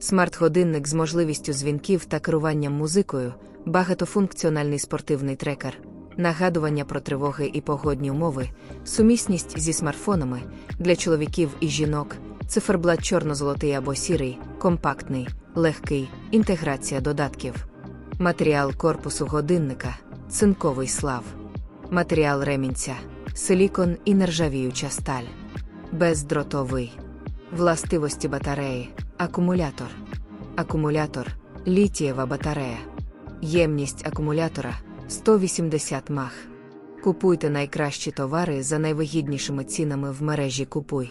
Смарт-годинник з можливістю дзвінків та керуванням музикою, багатофункціональний спортивний трекер, нагадування про тривоги і погодні умови, сумісність зі смартфонами для чоловіків і жінок, циферблат чорно-золотий або сірий, компактний, легкий, інтеграція додатків. Матеріал корпусу годинника, цинковий слав. Матеріал ремінця, силікон і нержавіюча сталь. Бездротовий. Властивості батареї, акумулятор. Акумулятор літієва батарея. Ємність акумулятора 180 мах. Купуйте найкращі товари за найвигіднішими цінами в мережі Купуй.